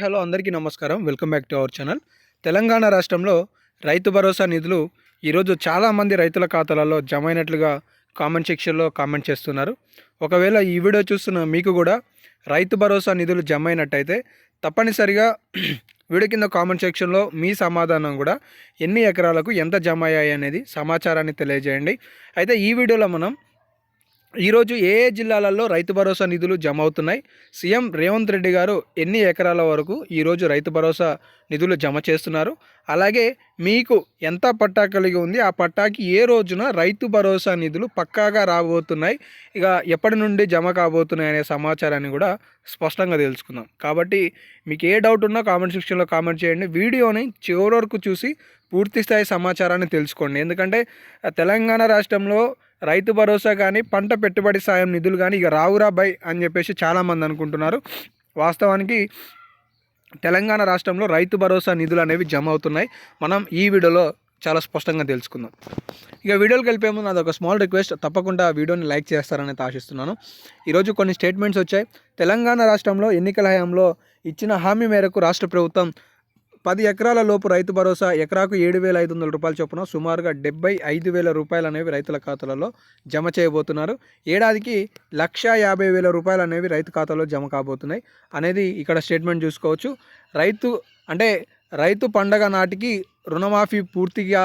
Hello అందరికీ నమస్కారం. Welcome back to our channel. Telangana రాష్ట్రంలో రైతు భరోసా నిధులు ఈరోజు చాలామంది రైతుల ఖాతాలలో జమ అయినట్లుగా కామెంట్ సెక్షన్లో కామెంట్ చేస్తున్నారు. ఒకవేళ ఈ వీడియో చూస్తున్న మీకు కూడా రైతు భరోసా నిధులు జమ అయినట్టయితే తప్పనిసరిగా వీడియో కింద కామెంట్ సెక్షన్లో మీ సమాధానం కూడా ఎన్ని ఎకరాలకు ఎంత జమ అయ్యాయి అనేది సమాచారాన్ని తెలియజేయండి. అయితే ఈ వీడియోలో మనం ఈరోజు ఏ ఏ జిల్లాలలో రైతు భరోసా నిధులు జమ అవుతున్నాయి సీఎం రేవంత్ రెడ్డి గారు ఎన్ని ఎకరాల వరకు ఈరోజు రైతు భరోసా నిధులు జమ చేస్తున్నారు? అలాగే మీకు ఎంత పట్టా కలిగి ఉంది? ఆ పట్టాకి ఏ రోజున రైతు భరోసా నిధులు పక్కాగా రాబోతున్నాయి? ఇక ఎప్పటి నుండి జమ కాబోతున్నాయి అనే సమాచారాన్ని కూడా స్పష్టంగా తెలుసుకుందాం. కాబట్టి మీకు ఏ డౌట్ ఉన్నా కామెంట్ సెక్షన్లో కామెంట్ చేయండి. వీడియోని చివరి వరకు చూసి పూర్తి స్థాయి సమాచారాన్ని తెలుసుకోండి. ఎందుకంటే తెలంగాణ రాష్ట్రంలో రైతు భరోసా కానీ పంట పెట్టుబడి సాయం నిధులు కానీ ఇక రావురా బై అని చెప్పేసి చాలామంది అనుకుంటున్నారు. వాస్తవానికి తెలంగాణ రాష్ట్రంలో రైతు భరోసా నిధులు అనేవి జమ అవుతున్నాయి. మనం ఈ వీడియోలో చాలా స్పష్టంగా తెలుసుకుందాం. ఇక వీడియోకి వెళ్ళిపోయే ముందు నాది ఒక స్మాల్ రిక్వెస్ట్. తప్పకుండా వీడియోని లైక్ చేస్తారని ఆశిస్తున్నాను. ఈరోజు కొన్ని స్టేట్మెంట్స్ వచ్చాయి. తెలంగాణ రాష్ట్రంలో ఎన్నికల హయాంలో ఇచ్చిన హామీ మేరకు రాష్ట్ర ప్రభుత్వం పది ఎకరాల లోపు రైతు భరోసా ఎకరాకు ఏడు వేల ఐదు వందల రూపాయలు చొప్పున సుమారుగా డెబ్బై ఐదు వేల రూపాయలు అనేవి రైతుల ఖాతాలలో జమ చేయబోతున్నారు. ఏడాదికి లక్ష యాభై వేల రూపాయలు అనేవి రైతు ఖాతాలో జమ కాబోతున్నాయి. అనేది ఇక్కడ స్టేట్మెంట్ చూసుకోవచ్చు. రైతు అంటే రైతు పండగ నాటికి రుణమాఫీ పూర్తిగా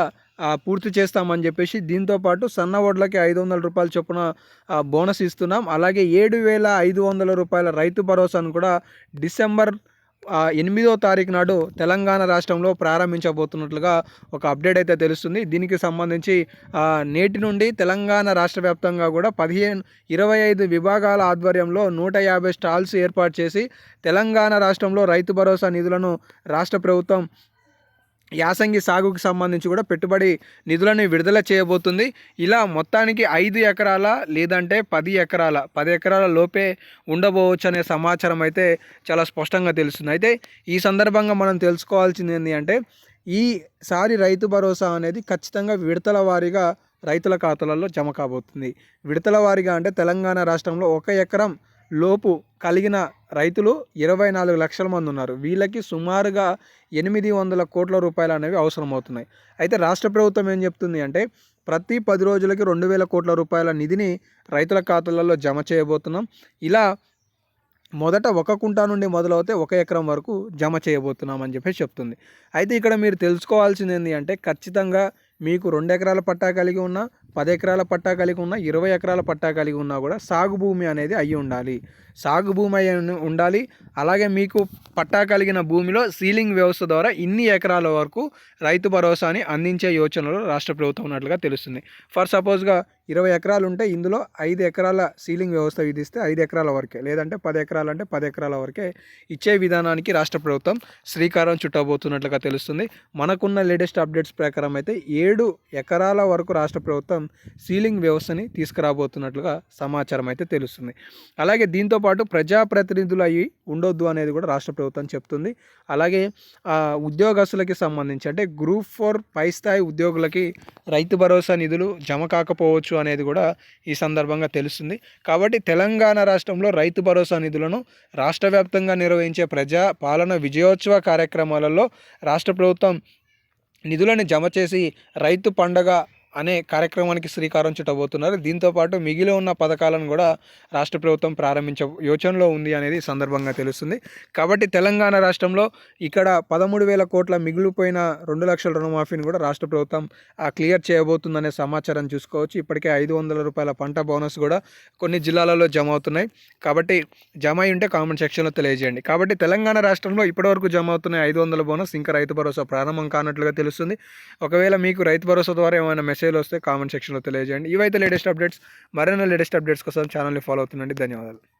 పూర్తి చేస్తామని చెప్పేసి దీంతోపాటు సన్న ఓడ్లకి ఐదు వందల రూపాయల చొప్పున బోనస్ ఇస్తున్నాం. అలాగే ఏడు వేల ఐదు వందల రూపాయల రైతు భరోసాను కూడా డిసెంబర్ ఎనిమిదో తారీఖు నాడు తెలంగాణ రాష్ట్రంలో ప్రారంభించబోతున్నట్లుగా ఒక అప్డేట్ అయితే తెలుస్తుంది. దీనికి సంబంధించి నేటి నుండి తెలంగాణ రాష్ట్ర వ్యాప్తంగా కూడా పదిహేను ఇరవై ఐదు విభాగాల ఆధ్వర్యంలో నూట యాభై స్టాల్స్ ఏర్పాటు చేసి తెలంగాణ రాష్ట్రంలో రైతు భరోసా నిధులను రాష్ట్ర ప్రభుత్వం యాసంగి సాగుకు సంబంధించి కూడా పెట్టుబడి నిధులను విడుదల చేయబోతుంది. ఇలా మొత్తానికి ఐదు ఎకరాల లేదంటే పది ఎకరాల పది ఎకరాల లోపే ఉండబోవచ్చు అనే సమాచారం అయితే చాలా స్పష్టంగా తెలుస్తుంది. అయితే ఈ సందర్భంగా మనం తెలుసుకోవాల్సింది ఏంటి అంటే ఈసారి రైతు భరోసా అనేది ఖచ్చితంగా విడతల వారీగా రైతుల ఖాతాలలో జమ కాబోతుంది. విడతల వారీగా అంటే తెలంగాణ రాష్ట్రంలో ఒక ఎకరం లోపు కలిగిన రైతులు ఇరవై నాలుగు లక్షల మంది ఉన్నారు. వీళ్ళకి సుమారుగా ఎనిమిది వందల కోట్ల రూపాయలు అనేవి అవసరమవుతున్నాయి. అయితే రాష్ట్ర ప్రభుత్వం ఏం చెప్తుంది అంటే ప్రతి పది రోజులకి రెండు వేల కోట్ల రూపాయల నిధిని రైతుల ఖాతాలలో జమ చేయబోతున్నాం. ఇలా మొదట ఒక కుంటా నుండి మొదలవుతే ఒక ఎకరం వరకు జమ చేయబోతున్నాం అని చెప్పేసి చెప్తుంది. అయితే ఇక్కడ మీరు తెలుసుకోవాల్సింది ఏంటి అంటే ఖచ్చితంగా మీకు రెండు ఎకరాల పట్టా కలిగి ఉన్న పది ఎకరాల పట్టా కలిగి ఉన్న ఇరవై ఎకరాల పట్టా కలిగి ఉన్నా కూడా సాగు భూమి అనేది అయి ఉండాలి. సాగు భూమి అయి ఉండాలి. అలాగే మీకు పట్టా కలిగిన భూమిలో సీలింగ్ వ్యవస్థ ద్వారా ఇన్ని ఎకరాల వరకు రైతు భరోసాని అందించే యోచనలో రాష్ట్ర ప్రభుత్వం ఉన్నట్లుగా తెలుస్తుంది. ఫర్ సపోజ్గా ఇరవై ఎకరాలు ఉంటే ఇందులో ఐదు ఎకరాల సీలింగ్ వ్యవస్థ విధిస్తే ఐదు ఎకరాల వరకే లేదంటే పది ఎకరాలు అంటే పది ఎకరాల వరకే ఇచ్చే విధానానికి రాష్ట్ర ప్రభుత్వం శ్రీకారం చుట్టబోతున్నట్లుగా తెలుస్తుంది. మనకున్న లేటెస్ట్ అప్డేట్స్ ప్రకారం అయితే ఏడు ఎకరాల వరకు రాష్ట్ర ప్రభుత్వం సీలింగ్ వ్యవస్థని తీసుకురాబోతున్నట్లుగా సమాచారం అయితే తెలుస్తుంది. అలాగే దీంతోపాటు ప్రజాప్రతినిధులు అయ్యి ఉండొద్దు అనేది కూడా రాష్ట్ర ప్రభుత్వం చెప్తుంది. అలాగే ఉద్యోగస్తులకి సంబంధించి అంటే గ్రూప్ ఫోర్ పై స్థాయి ఉద్యోగులకి రైతు భరోసా నిధులు జమ కాకపోవచ్చు అనేది కూడా ఈ సందర్భంగా తెలుస్తుంది. కాబట్టి తెలంగాణ రాష్ట్రంలో రైతు భరోసా నిధులను రాష్ట్ర వ్యాప్తంగా నిర్వహించే ప్రజా పాలన విజయోత్సవ కార్యక్రమాలలో రాష్ట్ర ప్రభుత్వం నిధులను జమ చేసి రైతు పండగ అనే కార్యక్రమానికి శ్రీకారం చుట్టబోతున్నారు. దీంతోపాటు మిగిలి ఉన్న పథకాలను కూడా రాష్ట్ర ప్రభుత్వం ప్రారంభించ యోచనలో ఉంది అనేది సందర్భంగా తెలుస్తుంది. కాబట్టి తెలంగాణ రాష్ట్రంలో ఇక్కడ పదమూడు వేల కోట్ల మిగిలిపోయిన రెండు లక్షల రుణమాఫీని కూడా రాష్ట్ర ప్రభుత్వం క్లియర్ చేయబోతుందనే సమాచారం చూసుకోవచ్చు. ఇప్పటికే ఐదు వందల రూపాయల పంట బోనస్ కూడా కొన్ని జిల్లాలలో జమ అవుతున్నాయి కాబట్టి జమ అయి ఉంటే కామెంట్ సెక్షన్లో తెలియజేయండి. కాబట్టి తెలంగాణ రాష్ట్రంలో ఇప్పటివరకు జమ అవుతున్న ఐదు వందల బోనస్ ఇంకా రైతు భరోసా ప్రారంభం కానట్లుగా తెలుస్తుంది. ఒకవేళ మీకు రైతు భరోసా ద్వారా ఏమైనా మెసేజ్లు సేల్ వస్తే కామెంట్ సెక్షన్లో తెలియజేయండి. ఇవైతే లేటెస్ట్ అప్డేట్స్. మరిన్ని లేటెస్ట్ అప్డేట్స్ కోసం ఛానల్ని ఫాలో అవుతుండండి. ధన్యవాదాలు.